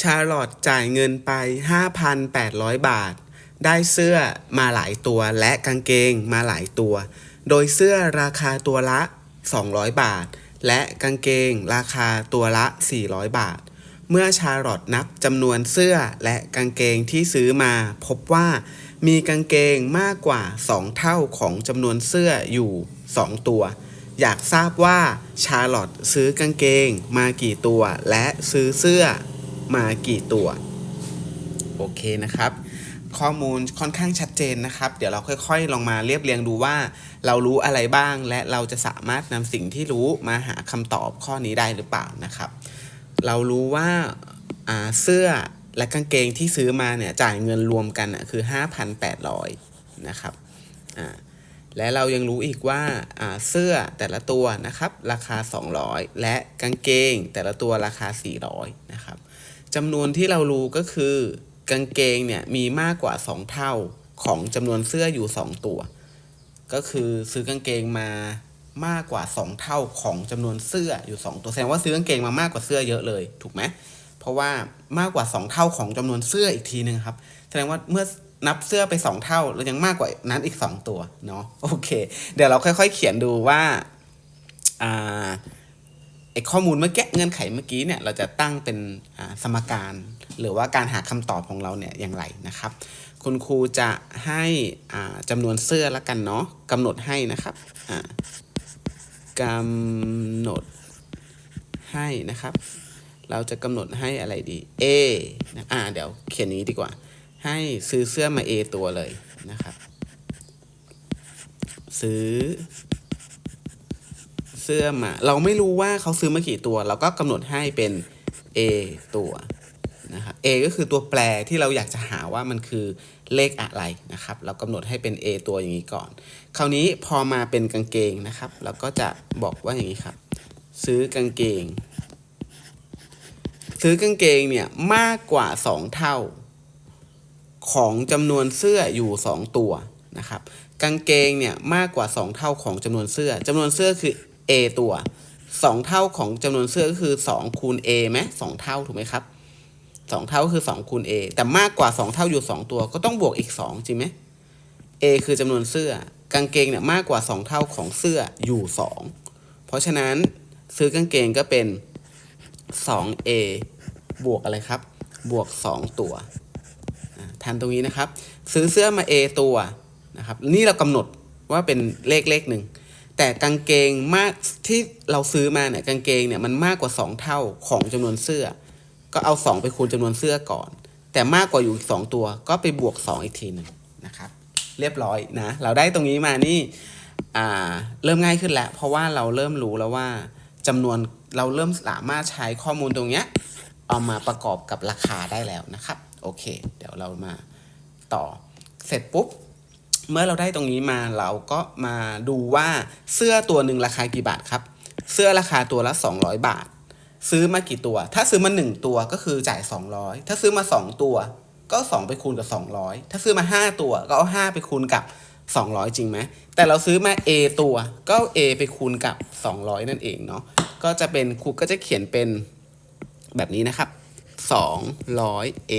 ชาร์ลอตจ่ายเงินไป 5,800 บาท ได้เสื้อมาหลายตัวและกางเกงมาหลายตัว โดยเสื้อราคาตัวละ 200 บาท และกางเกงราคาตัวละ 400 บาท เมื่อชาร์ลอตนับจำนวนเสื้อและกางเกงที่ซื้อมา พบว่ามีกางเกงมากกว่า 2 เท่าของจำนวนเสื้ออยู่ 2 ตัว อยากทราบว่าชาร์ลอตซื้อกางเกงมากี่ตัวและซื้อเสื้อ มากี่ตัว โอเคนะครับ ข้อมูลค่อนข้างชัดเจนนะครับ เดี๋ยวเราค่อยๆ ลองมาเรียบเรียงดูว่า เรารู้อะไรบ้าง และเราจะสามารถนำสิ่งที่รู้มาหาคำตอบข้อนี้ได้หรือเปล่านะครับ เรารู้ว่าาเสื้อและกางเกงที่ซื้อมาเนี่ยจ่ายเงินรวมกันอะคือ 5,800 นะครับและเรายังรู้อีกว่าอ่าเสื้อแต่ละตัวนะครับ ราคา 200 และกางเกงแต่ละตัวราคา 400 นะครับ จำนวนที่เรารู้ก็คือ กางเกงเนี่ยมีมากกว่า 2 เท่าของจำนวนเสื้ออยู่ 2 ตัว ก็คือซื้อกางเกงมามากกว่า 2 เท่าของจำนวนเสื้ออยู่ 2 ตัวแสดงว่าซื้อกางเกงมามากกว่าเสื้อเยอะเลยถูกไหมเพราะว่ามากกว่า 2 เท่าของจำนวนเสื้ออีกทีหนึ่งครับ แสดงว่าเมื่อนับเสื้อไป 2 เท่าแล้วยังมากกว่านั้นอีก 2 ตัวเนาะโอเค เดี๋ยวเราค่อย ๆ เขียนดูว่าอ่า ไอข้อมูลเมื่อกี้เงื่อนไขเมื่อกี้เนี่ยเราจะตั้งเป็นสมการ หรือว่าการหาคำตอบของเราเนี่ยอย่างไรนะครับ คุณครูจะให้อ่าจำนวนเสื้อละกันเนาะกำหนดให้นะครับอ่ากำหนดให้นะครับ เราจะกำหนดให้อะไรดี A นะอ่าเดี๋ยวเขียนนี้ดีกว่า ให้ซื้อเสื้อมา A ตัวเลยนะครับ ซื้อ เสื้อมา เราไม่รู้ว่าเขาซื้อมากี่ตัว เราก็กำหนดให้เป็น A ตัวนะครับ A ก็คือตัวแปรที่เราอยากจะหาว่ามันคือเลขอะไรนะครับ เรากำหนดให้เป็น A ตัวอย่างนี้ก่อน คราวนี้พอมาเป็นกางเกงนะครับ เราก็จะบอกว่าอย่างนี้ครับ ซื้อกางเกง ซื้อกางเกงเนี่ยมากกว่า 2 เท่า ของจำนวนเสื้ออยู่ 2 ตัวนะครับกางเกงเนี่ยมากกว่า 2 เท่าของจำนวนเสื้อจำนวนเสื้อคือ A ตัว 2 เท่าของจำนวนเสื้อก็คือ2คูณ A ไหมสองเท่าถูกไหมครับ2 เท่าก็คือ2คูณ A แต่มากกว่า 2 เท่าอยู่ 2 ตัว ก็ต้องบวกอีก 2 จริงไหม A คือจำนวนเสื้อ กางเกงเนี่ยมากกว่า 2 เท่าของเสื้ออยู่ 2 เพราะฉะนั้นซื้อกางเกงก็เป็น 2A บวกอะไรครับ บวก 2 ตัวทันตรงนี้นะครับ ซื้อเสื้อมา A ตัวนะครับ นี่เรากำหนดว่าเป็นเลขเลขหนึ่ง แต่กางเกงมากที่เราซื้อมาเนี่ยกางเกงเนี่ยมันมากกว่า 2 เท่าของจำนวนเสื้อ ก็เอา 2 ไปคูณจำนวนเสื้อก่อน แต่มากกว่าอยู่อีก2ตัวก็ไปบวก 2 อีกทีหนึ่งนะครับ เรียบร้อยนะ เราได้ตรงนี้มานี่อ่าเริ่มง่ายขึ้นแล้ว เพราะว่าเราเริ่มรู้แล้วว่าจำนวนเราเริ่มสามารถใช้ข้อมูลตรงเนี้ยเอามาประกอบกับราคาได้แล้วนะครับ โอเค เดี๋ยวเรามาต่อเสร็จปุ๊บ เมื่อเราได้ตรงนี้มาเราก็มาดูว่าเสื้อตัวหนึ่งราคากี่บาทครับ เสื้อราคาตัวละ 200 บาท ซื้อมากี่ตัว ถ้าซื้อมา 1 ตัวก็คือจ่าย 200 ถ้าซื้อมา 2 ตัวก็ 2 ไปคูณกับ 200 ถ้าซื้อมา 5 ตัวก็เอา5ไปคูณกับ 200 จริงไหมแต่เราซื้อมา A ตัวก็เอา A ไปคูณกับ 200 นั่นเองเนาะก็จะเป็นครูก็จะเขียนเป็นแบบนี้นะครับ 200 A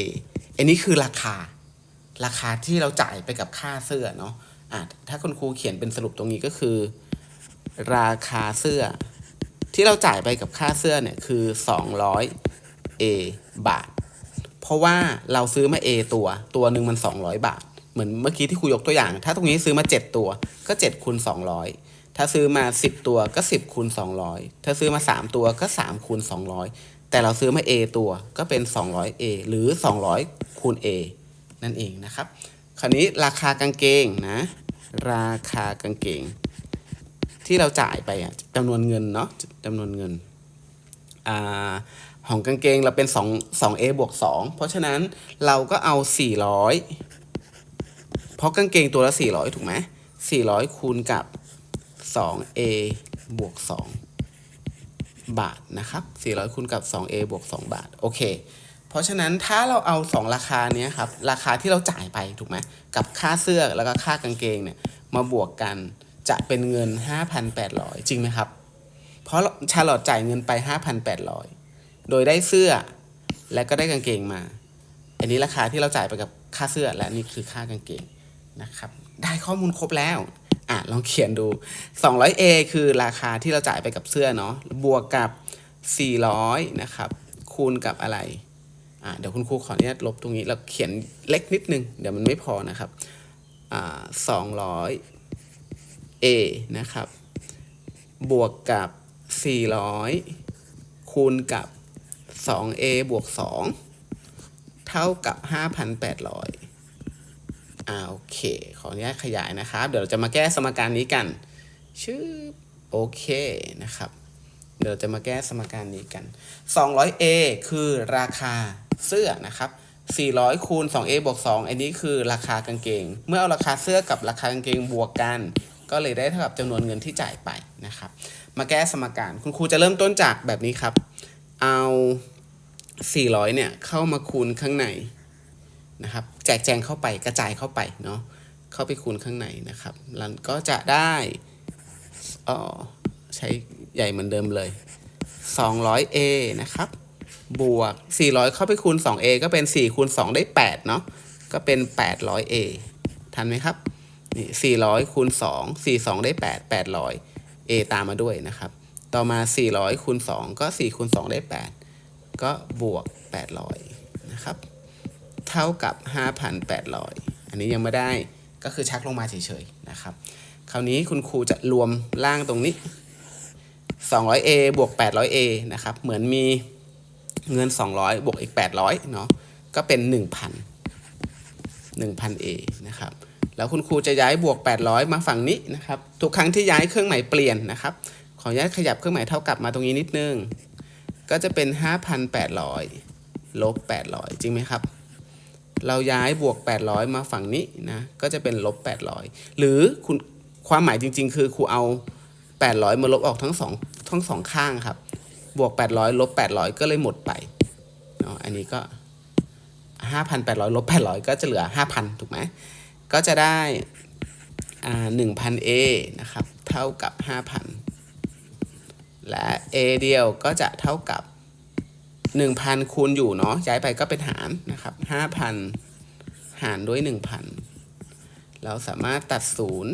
อันนี้คือราคา ราคาที่เราจ่ายไปกับค่าเสื้อเนาะอะถ้าคุณครูเขียนเป็นสรุปตรงนี้ก็คือ ราคาเสื้อ ที่เราจ่ายไปกับค่าเสื้อเนี่ยคือ 200 A บาท เพราะว่าเราซื้อมา A ตัวตัวหนึ่งมัน 200 บาท เหมือนเมื่อกี้ที่ครูยกตัวอย่าง ถ้าตรงนี้ซื้อมา 7 ตัวก็7คูณ200 ถ้าซื้อมา 10 ตัวก็ 10คูณ200 ถ้าซื้อมา 3 ตัวก็3คูณ200 แต่เราซื้อมา A ตัวก็เป็น 200A หรือ 200คูณ A นั่นเองนะครับ คราวนี้ราคากางเกงนะ ราคากางเกง ที่เราจ่ายไปอะจำนวนเงินเนาะจำนวนเงินอ่าของกางเกงเราเป็น2 2 A บวก2เพราะฉะนั้นเราก็เอา 400 เพราะกางเกงตัวละ 400 ถูกไหม400 คูณกับ 2A บวก2บาทนะครับ 400คูณกับ 2A บวก2บาท โอเค เพราะฉะนั้นถ้าเราเอา 2 ราคาเนี้ยครับราคาที่เราจ่ายไปถูกไหมกับค่าเสื้อแล้วก็ค่ากางเกงเนี่ยมาบวกกันจะเป็นเงิน 5,800 จริงไหมครับ เพราะชาลอตจ่ายเงินไป 5,800 โดยได้เสื้อแล้วก็ได้กางเกงมา อันนี้ราคาที่เราจ่ายไปกับค่าเสื้อและนี่คือค่ากางเกงนะครับ ได้ข้อมูลครบแล้วอะลองเขียนดู 200A คือราคาที่เราจ่ายไปกับเสื้อเนาะบวกกับ 400 นะครับ คูณกับอะไร เดี๋ยวคุณครูขออนุญาตลบตรงนี้เราเขียนเล็กนิดนึง เดี๋ยวมันไม่พอนะครับอ่า200 A นะครับ บวกกับ 400 คูณกับ 2A บวก 2 เท่ากับ 5,800อ่าโอเค ขออนุญาตขยายนะครับ เดี๋ยวเราจะมาแก้สมการนี้กัน ชื่อโอเคนะครับ เดี๋ยวจะมาแก้สมการนี้กัน 200A คือราคา เสื้อนะครับ400คูณ 2A บวก 2 อันนี้คือราคากางเกง เมื่อเอาราคาเสื้อกับราคากางเกงบวกกัน ก็เลยได้เท่ากับจำนวนเงินที่จ่ายไปนะครับ มาแก้สมการ คุณครูจะเริ่มต้นจากแบบนี้ครับ เอา 400 เนี่ย เข้ามาคูณข้างในนะครับ แจกแจงเข้าไปกระจายเข้าไปเนาะ เข้าไปคูณข้างในนะครับแล้วก็จะได้อ๋อใช้ใหญ่เหมือนเดิมเลย 200A นะครับ บวก 400 เข้าไปคูณ 2A ก็เป็น 4 คูณ 2 ได้ 8 เนาะก็เป็น 800A ทันไหมครับ นี่ 400 คูณ 2 4 2 ได้ 8 800 A ตามมาด้วยนะครับ ต่อมา 400 คูณ 2 ก็ 4 คูณ 2 ได้ 8 ก็บวก 800 นะครับ เท่ากับ 5,800 อันนี้ยังไม่ได้ก็คือชักลงมาเฉยๆนะครับ คราวนี้คุณครูจะรวมล่างตรงนี้ 200A บวก 800A นะครับ เหมือนมี เงิน 200 บวกอีก 800เนาะก็เป็น 1,000 1,000A นะครับแล้วคุณครูจะย้ายบวก 800 มาฝั่งนี้นะครับทุกครั้งที่ย้ายเครื่องหมายเปลี่ยนนะครับขออนุญาตขยับเครื่องหมายเท่ากับมาตรงนี้นิดนึง ก็จะเป็น 5,800 ลบ 800 จริงไหมครับ เราย้ายบวก 800 มาฝั่งนี้นะก็จะเป็นลบ 800 หรือคุณความหมายจริง ๆ คือครูเอา 800 มาลบออกทั้งสองทั้งสองข้างครับ บวก 800 ลบ 800 ก็เลยหมดไปเนาะอันนี้ก็ 5,800 ลบ 800 ก็จะเหลือ 5,000 ถูกไหม ก็จะได้อ่า 1,000A นะครับ เท่ากับ 5,000 และ A เดียวก็จะเท่ากับ 1,000 คูณอยู่เนาะ ย้ายไปก็เป็นหารนะครับ 5,000 หารด้วย 1,000 เราสามารถตัดศูนย์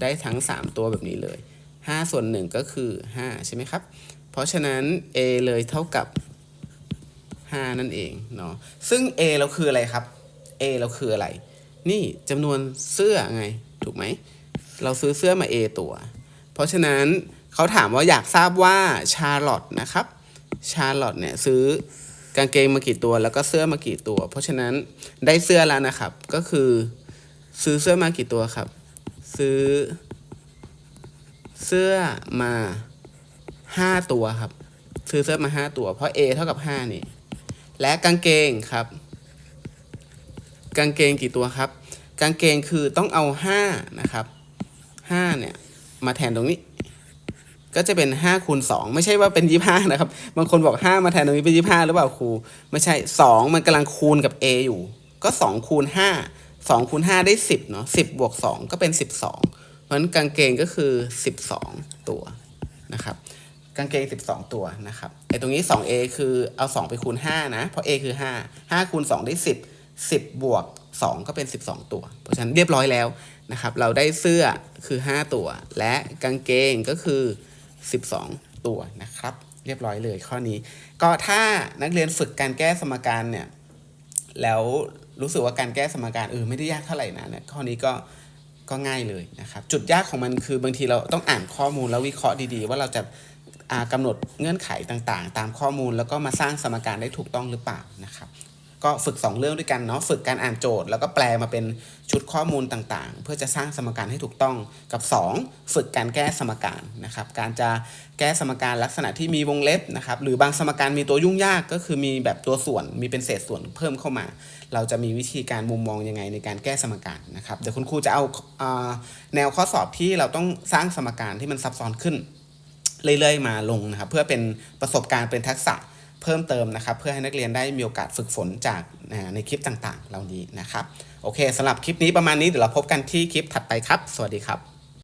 ได้ทั้ง 3 ตัวแบบนี้เลย 5 ส่วน 1 ก็คือ 5 ใช่ไหมครับ เพราะฉะนั้น A เลยเท่ากับ 5 นั่นเองเนาะ ซึ่ง A เราคืออะไรครับ A เราคืออะไร นี่จำนวนเสื้อไง ถูกไหม เราซื้อเสื้อมา A ตัว เพราะฉะนั้นเขาถามว่าอยากทราบว่าชาร์ลอตนะครับ ชาร์ลอตเนี่ยซื้อกางเกงมากี่ตัวแล้วก็เสื้อมากี่ตัว เพราะฉะนั้นได้เสื้อแล้วนะครับ ก็คือ ซื้อเสื้อมากี่ตัวครับ ซื้อ เสื้อมา ห้าตัวครับ ซื้อเสื้อมาห้าตัว เพราะ A เท่ากับห้านี่ และกางเกงครับ กางเกงกี่ตัวครับ กางเกงคือต้องเอาห้านะครับห้าเนี่ย มาแทนตรงนี้ ก็จะเป็นห้าคูณสองไม่ใช่ว่าเป็นยี่ห้านะครับ บางคนบอกห้ามาแทนตรงนี้เป็นยี่ห้าหรือเปล่าครู ไม่ใช่สองมันกำลังคูณกับ A อยู่ ก็สองคูณห้าสองคูณห้าได้สิบเนาะสิบบวกสองก็เป็นสิบสองเพราะนั้นกางเกงก็คือสิบสองตัวนะครับ กางเกง 12 ตัวนะครับไอตรงนี้ 2a คือเอา 2 ไปคูณ 5 นะ เพราะ a คือ 5 5 คูณ 2 ได้ 10 10 บวก 2 ก็เป็น 12 ตัว เพราะฉะนั้นเรียบร้อยแล้วนะครับ เราได้เสื้อคือ 5 ตัว และกางเกงก็คือ 12 ตัวนะครับ เรียบร้อยเลยข้อนี้ ก็ถ้านักเรียนฝึกการแก้สมการเนี่ย แล้วรู้สึกว่าการแก้สมการเออไม่ได้ยากเท่าไหร่นะเนี่ยข้อนี้ก็ก็ง่ายเลยนะครับ จุดยากของมันคือบางทีเราต้องอ่านข้อมูลแล้ววิเคราะห์ดีๆ ว่าเราจะ อ่ากำหนดเงื่อนไขต่างๆ ตามข้อมูลแล้วก็มาสร้างสมการได้ถูกต้องหรือเปล่านะครับก็ฝึก 2 เรื่องด้วยกันเนาะฝึกการอ่านโจทย์ แล้วก็แปลมาเป็นชุดข้อมูลต่างๆ เพื่อจะสร้างสมการให้ถูกต้องกับ 2 ฝึกการแก้สมการนะครับการจะแก้สมการลักษณะที่มีวงเล็บนะครับหรือบางสมการมีตัวยุ่งยากก็คือมีแบบตัวส่วนมีเป็นเศษส่วนเพิ่มเข้ามา เราจะมีวิธีการมุมมองยังไงในการแก้สมการนะครับเดี๋ยวคุณครูจะเอาอ่าแนวข้อสอบที่เราต้องสร้างสมการที่มันซับซ้อนขึ้น เรื่อยๆ มาลงนะครับเพื่อเป็นประสบการณ์เป็นทักษะเพิ่มเติมนะครับ เพื่อให้นักเรียนได้มีโอกาสฝึกฝนจากในคลิปต่างๆ เหล่านี้นะครับ โอเคสำหรับคลิปนี้ประมาณนี้เดี๋ยวเราพบกันที่คลิปถัดไปครับ สวัสดีครับ